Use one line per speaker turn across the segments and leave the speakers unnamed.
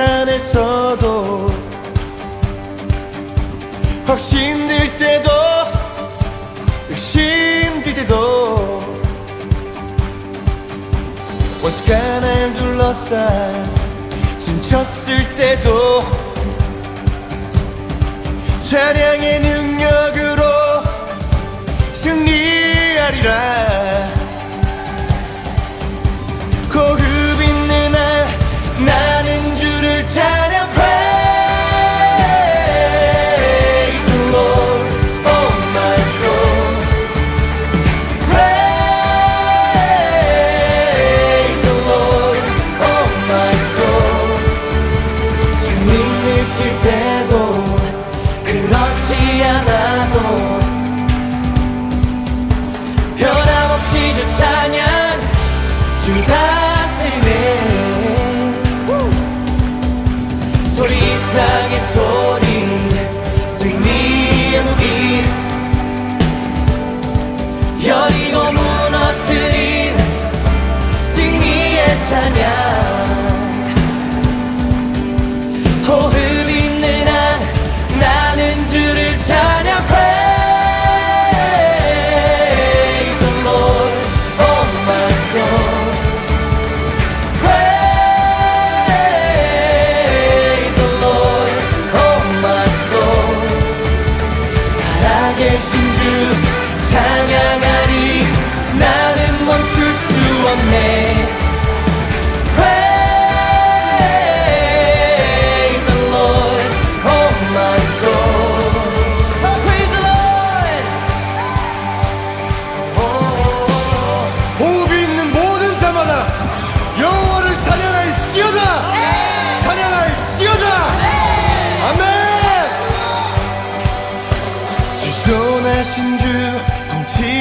산에서도 확신들 때도 의심들 때도 원수가 날 둘러싸 진쳤을 때도 차량의 능력으로 승리하리라. 소리 이상의 소리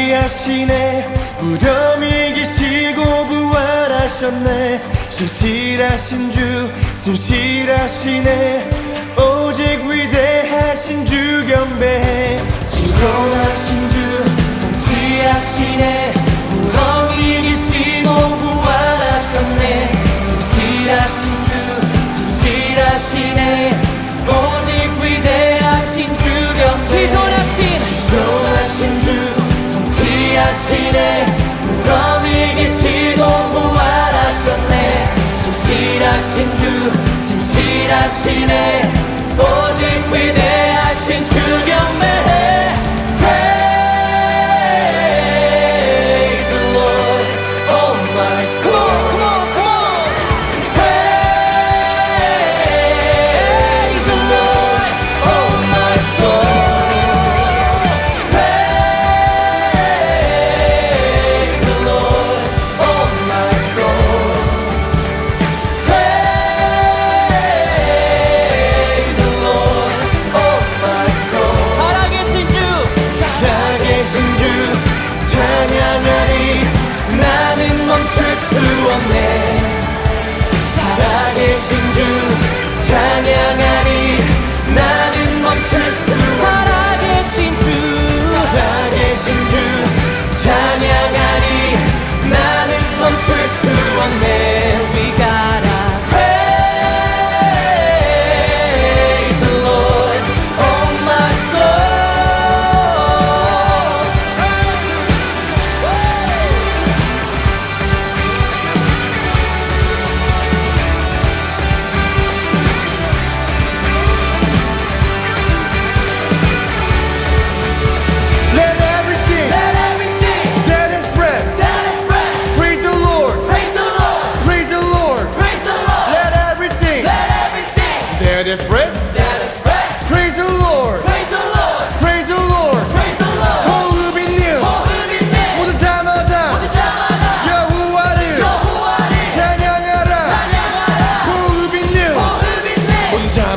위하시네. 무덤이 기시고 부활하셨네. 진실하신 주 진실하시네. 오직 위대하신 주 경배해
자신의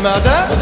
Mehmet'e